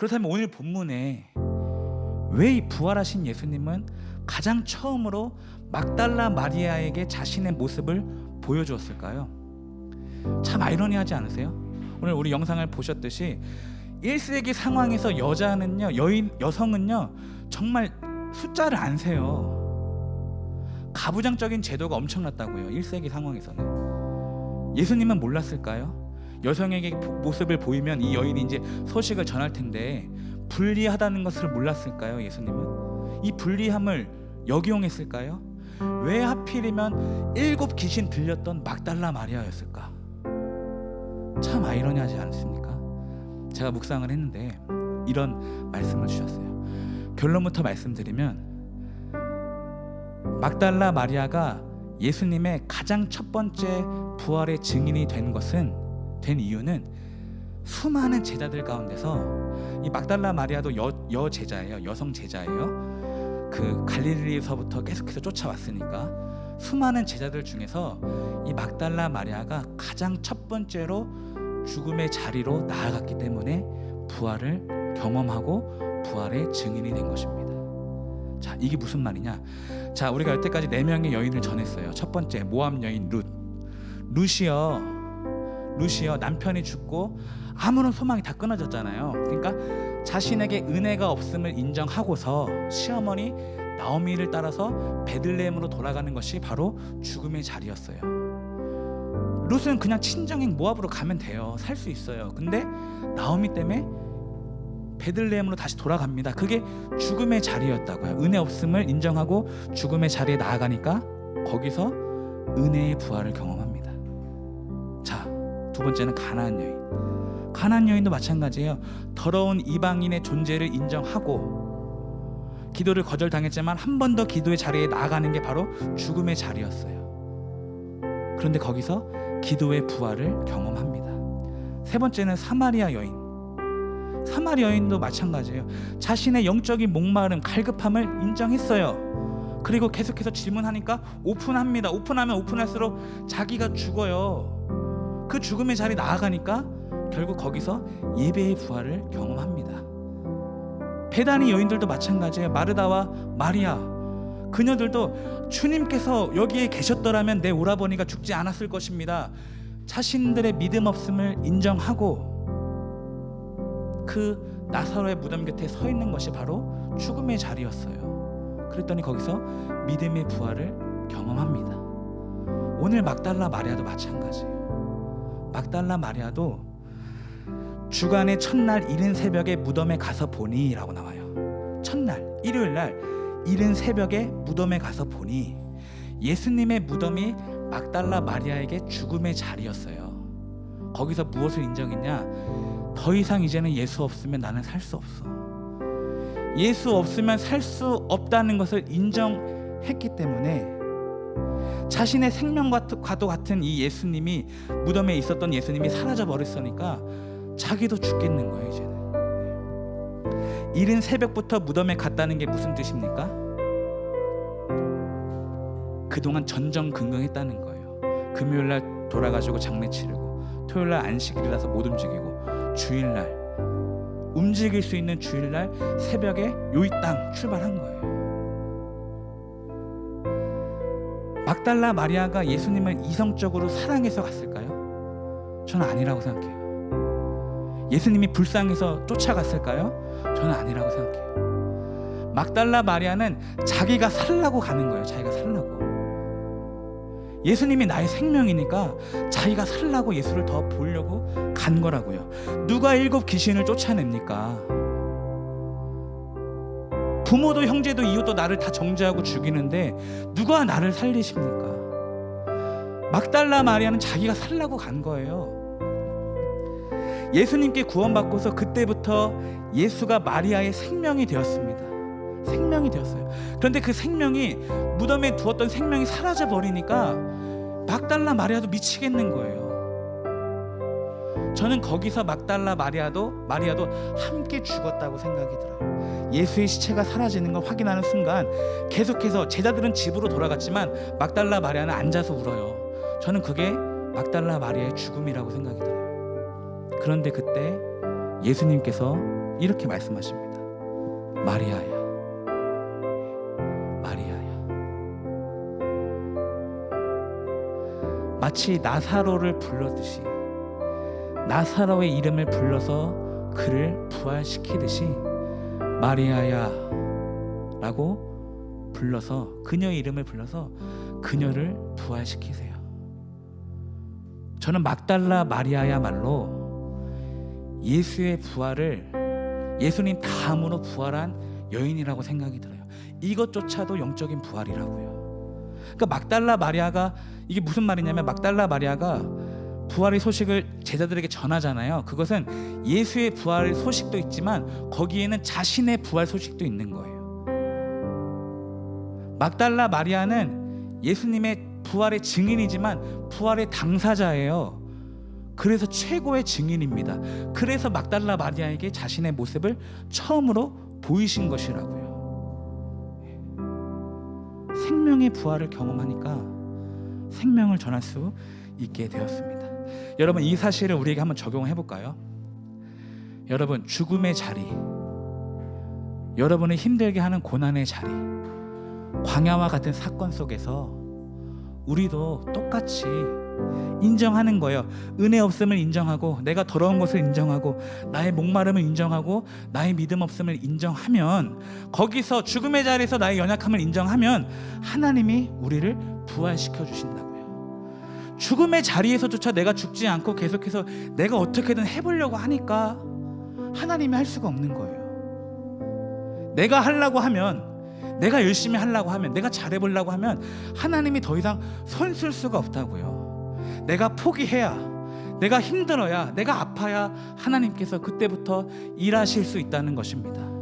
그렇다면 오늘 본문에 왜 이 부활하신 예수님은 가장 처음으로 막달라 마리아에게 자신의 모습을 보여주었을까요? 참 아이러니하지 않으세요? 오늘 우리 영상을 보셨듯이 1세기 상황에서 여자는요, 여인 여성은요, 정말 숫자를 안 세요. 가부장적인 제도가 엄청났다고요. 1세기 상황에서는. 예수님은 몰랐을까요? 여성에게 보- 모습을 보이면 이 여인이 이제 소식을 전할 텐데 불리하다는 것을 몰랐을까요? 예수님은 이 불리함을 역이용했을까요? 왜 하필이면 일곱 귀신 들렸던 막달라 마리아였을까? 참 아이러니하지 않습니까? 제가 묵상을 했는데 이런 말씀을 주셨어요. 결론부터 말씀드리면 막달라 마리아가 예수님의 가장 첫 번째 부활의 증인이 된 것은 된 이유는 수많은 제자들 가운데서 이 막달라 마리아도 여, 여 제자예요. 여성 제자예요. 그 갈릴리에서부터 계속해서 쫓아왔으니까 수많은 제자들 중에서 이 막달라 마리아가 가장 첫 번째로 죽음의 자리로 나아갔기 때문에 부활을 경험하고 부활의 증인이 된 것입니다. 자, 이게 무슨 말이냐? 자, 우리가 여태까지 네 명의 여인을 전했어요. 첫 번째 모함 여인 룻. 룻이요. 룻이요. 남편이 죽고 아무런 소망이 다 끊어졌잖아요. 그러니까 자신에게 은혜가 없음을 인정하고서 시어머니 나오미를 따라서 베들레헴으로 돌아가는 것이 바로 죽음의 자리였어요. 룻은 그냥 친정인 모압으로 가면 돼요. 살 수 있어요. 근데 나오미 때문에 베들레헴으로 다시 돌아갑니다. 그게 죽음의 자리였다고요. 은혜 없음을 인정하고 죽음의 자리에 나아가니까 거기서 은혜의 부활을 경험합니다. 자, 두 번째는 가나안 여인. 가나안 여인도 마찬가지예요. 더러운 이방인의 존재를 인정하고 기도를 거절당했지만 한 번 더 기도의 자리에 나아가는 게 바로 죽음의 자리였어요. 그런데 거기서 기도의 부활을 경험합니다. 세 번째는 사마리아 여인. 사마리아 여인도 마찬가지예요. 자신의 영적인 목마름, 갈급함을 인정했어요. 그리고 계속해서 질문하니까 오픈합니다. 오픈하면 오픈할수록 자기가 죽어요. 그 죽음의 자리 나아가니까 결국 거기서 예배의 부활을 경험합니다. 베다니 여인들도 마찬가지예요. 마르다와 마리아. 그녀들도 주님께서 여기에 계셨더라면 내 오라버니가 죽지 않았을 것입니다. 자신들의 믿음 없음을 인정하고 그 나사로의 무덤 곁에 서 있는 것이 바로 죽음의 자리였어요. 그랬더니 거기서 믿음의 부활을 경험합니다. 오늘 막달라 마리아도 마찬가지예요. 막달라 마리아도 주간의 첫날 이른 새벽에 무덤에 가서 보니라고 나와요. 첫날 일요일 날 이른 새벽에 무덤에 가서 보니 예수님의 무덤이 막달라 마리아에게 죽음의 자리였어요. 거기서 무엇을 인정했냐? 더 이상 이제는 예수 없으면 나는 살 수 없어. 예수 없으면 살 수 없다는 것을 인정했기 때문에 자신의 생명과도 같은 이 예수님이 무덤에 있었던 예수님이 사라져 버렸으니까 자기도 죽겠는 거예요 이제는. 이른 새벽부터 무덤에 갔다는 게 무슨 뜻입니까? 그동안 전전긍긍했다는 거예요. 금요일 날 돌아가지고 장례 치르고 토요일 날 안식일이라서 못 움직이고 주일 날 움직일 수 있는 주일 날 새벽에 요이 땅 출발한 거예요. 막달라 마리아가 예수님을 이성적으로 사랑해서 갔을까요? 저는 아니라고 생각해요. 예수님이 불쌍해서 쫓아갔을까요? 저는 아니라고 생각해요. 막달라 마리아는 자기가 살라고 가는 거예요. 자기가 살라고. 예수님이 나의 생명이니까 자기가 살라고 예수를 더 보려고 간 거라고요. 누가 일곱 귀신을 쫓아냅니까? 부모도 형제도 이웃도 나를 다 정죄하고 죽이는데 누가 나를 살리십니까? 막달라 마리아는 자기가 살라고 간 거예요. 예수님께 구원받고서 그때부터 예수가 마리아의 생명이 되었습니다. 생명이 되었어요. 그런데 그 생명이 무덤에 두었던 생명이 사라져 버리니까 막달라 마리아도 미치겠는 거예요. 저는 거기서 막달라 마리아도 마리아도 함께 죽었다고 생각이 들어요. 예수의 시체가 사라지는 걸 확인하는 순간 계속해서 제자들은 집으로 돌아갔지만 막달라 마리아는 앉아서 울어요. 저는 그게 막달라 마리아의 죽음이라고 생각이 들어요. 그런데 그때 예수님께서 이렇게 말씀하십니다. 마리아야, 마리아야. 마치 나사로를 불렀듯이 나사로의 이름을 불러서 그를 부활시키듯이 마리아야라고 불러서 그녀의 이름을 불러서 그녀를 부활시키세요. 저는 막달라 마리아야말로 예수의 부활을 예수님 다음으로 부활한 여인이라고 생각이 들어요. 이것조차도 영적인 부활이라고요. 그러니까 막달라 마리아가 이게 무슨 말이냐면 막달라 마리아가 부활의 소식을 제자들에게 전하잖아요. 그것은 예수의 부활의 소식도 있지만 거기에는 자신의 부활 소식도 있는 거예요. 막달라 마리아는 예수님의 부활의 증인이지만 부활의 당사자예요. 그래서 최고의 증인입니다. 그래서 막달라 마리아에게 자신의 모습을 처음으로 보이신 것이라고요. 생명의 부활을 경험하니까 생명을 전할 수 있게 되었습니다. 여러분 이 사실을 우리에게 한번 적용해 볼까요? 여러분 죽음의 자리, 여러분을 힘들게 하는 고난의 자리, 광야와 같은 사건 속에서 우리도 똑같이 인정하는 거예요. 은혜 없음을 인정하고 내가 더러운 것을 인정하고 나의 목마름을 인정하고 나의 믿음 없음을 인정하면 거기서 죽음의 자리에서 나의 연약함을 인정하면 하나님이 우리를 부활시켜 주신다고요. 죽음의 자리에서조차 내가 죽지 않고 계속해서 내가 어떻게든 해보려고 하니까 하나님이 할 수가 없는 거예요. 내가 하려고 하면 내가 열심히 하려고 하면 내가 잘해보려고 하면 하나님이 더 이상 손쓸 수가 없다고요. 내가 포기해야 내가 힘들어야 내가 아파야 하나님께서 그때부터 일하실 수 있다는 것입니다.